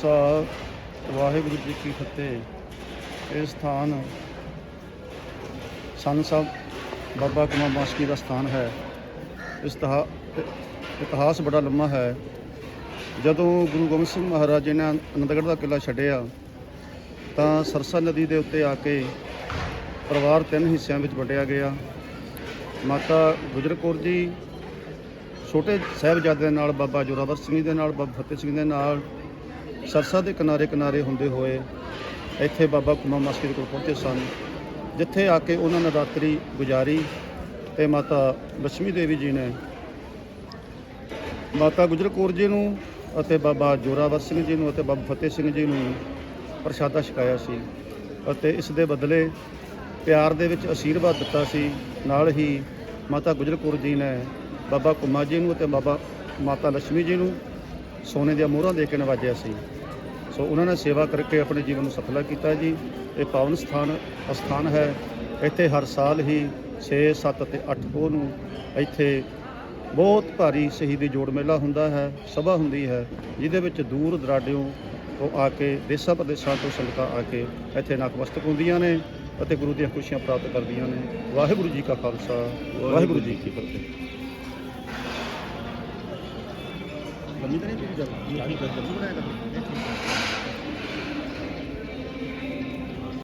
ਖਾਲਸਾ, ਵਾਹਿਗੁਰੂ ਜੀ ਕੀ ਫਤਿਹ। ਇਹ ਸਥਾਨ ਸੰਨ ਸਾਹਿਬ ਬਾਬਾ ਕਮਾ ਮਾਸਕੀ ਦਾ ਸਥਾਨ ਹੈ। ਇਸ ਦਾ ਇਤਿਹਾਸ ਬੜਾ ਲੰਮਾ ਹੈ। ਜਦੋਂ ਗੁਰੂ ਗੋਬਿੰਦ ਸਿੰਘ ਮਹਾਰਾਜ ਜੀ ਨੇ ਆਨੰਦਗੜ੍ਹ ਦਾ ਕਿਲਾ ਛੱਡਿਆ, ਤਾਂ ਸਰਸਾ ਨਦੀ ਦੇ ਉੱਤੇ ਆ ਕੇ ਪਰਿਵਾਰ ਤਿੰਨ ਹਿੱਸਿਆਂ ਵਿੱਚ ਵੰਡਿਆ ਗਿਆ। ਮਾਤਾ ਗੁਜਰ ਕੌਰ ਜੀ, ਛੋਟੇ ਸਾਹਿਬਜ਼ਾਦੇ ਨਾਲ, ਬਾਬਾ ਜੋਰਾਵਰ ਸਿੰਘ ਜੀ ਦੇ ਨਾਲ, ਬਾਬਾ ਫਤਿਹ ਸਿੰਘ ਦੇ ਨਾਲ ਸਰਸਾ ਦੇ ਕਿਨਾਰੇ-ਕਿਨਾਰੇ ਹੁੰਦੇ ਹੋਏ ਇੱਥੇ ਬਾਬਾ ਕੁਮਾ ਮਸਜਿਦ ਕੋਲ ਪਹੁੰਚੇ ਸਨ, ਜਿੱਥੇ ਆ ਕੇ ਉਹਨਾਂ ਨੇ ਰਾਤਰੀ ਗੁਜ਼ਾਰੀ ਤੇ ਮਾਤਾ ਲక్ష్ਮੀ ਦੇਵੀ ਜੀ ਨੇ ਮਾਤਾ ਗੁਜਰ ਕੌਰ ਜੀ ਨੂੰ ਅਤੇ ਬਾਬਾ ਜੋਰਾਵਰ ਸਿੰਘ ਜੀ ਨੂੰ ਅਤੇ ਬਾਬਾ ਫਤਿਹ ਸਿੰਘ ਜੀ ਨੂੰ ਪ੍ਰਸ਼ਾਦਾ ਛਕਾਇਆ ਸੀ ਅਤੇ ਇਸ ਦੇ ਬਦਲੇ ਪਿਆਰ ਦੇ ਵਿੱਚ ਅਸ਼ੀਰਵਾਦ ਦਿੱਤਾ ਸੀ। ਨਾਲ ਹੀ ਮਾਤਾ ਗੁਜਰ ਕੌਰ ਜੀ ਨੇ ਬਾਬਾ ਕੁਮਾ ਜੀ ਨੂੰ ਅਤੇ ਬਾਬਾ ਮਾਤਾ ਲక్ష్ਮੀ ਜੀ ਨੂੰ ਸੋਨੇ ਦੀਆਂ ਮੋਹਰਾਂ ਦੇ ਕੇ ਨਵਾਜਿਆ ਸੀ। ਸੋ ਉਹਨਾਂ ਨੇ ਸੇਵਾ ਕਰਕੇ ਆਪਣੇ ਜੀਵਨ ਨੂੰ ਸਫਲਾ ਕੀਤਾ ਜੀ। ਇਹ ਪਾਵਨ ਸਥਾਨ, ਅਸਥਾਨ ਹੈ। ਇੱਥੇ ਹਰ ਸਾਲ ਹੀ 6 7 ਅਤੇ 8 ਪੋਹ ਨੂੰ ਇੱਥੇ ਬਹੁਤ ਭਾਰੀ ਸ਼ਹੀਦੀ ਜੋੜ ਮੇਲਾ ਹੁੰਦਾ ਹੈ, ਸਭਾ ਹੁੰਦੀ ਹੈ, ਜਿਹਦੇ ਵਿੱਚ ਦੂਰ ਦਰਾਡਿਓਂ ਤੋਂ ਆ ਕੇ ਦੇਸਾਂ ਪ੍ਰਦੇਸਾਂ ਤੋਂ ਸੰਗਤਾਂ ਆ ਕੇ ਇੱਥੇ ਨਤਮਸਤਕ ਹੁੰਦੀਆਂ ਨੇ ਅਤੇ ਗੁਰੂ ਦੀਆਂ ਖੁਸ਼ੀਆਂ ਪ੍ਰਾਪਤ ਕਰਦੀਆਂ ਨੇ। ਵਾਹਿਗੁਰੂ ਜੀ ਕਾ ਖਾਲਸਾ, ਵਾਹਿਗੁਰੂ ਜੀ ਕੀ ਫਤਿਹ। ਲੰਮੀ ਤਾਂ ਨਹੀਂ ਪੂਰੀ ਗੱਲ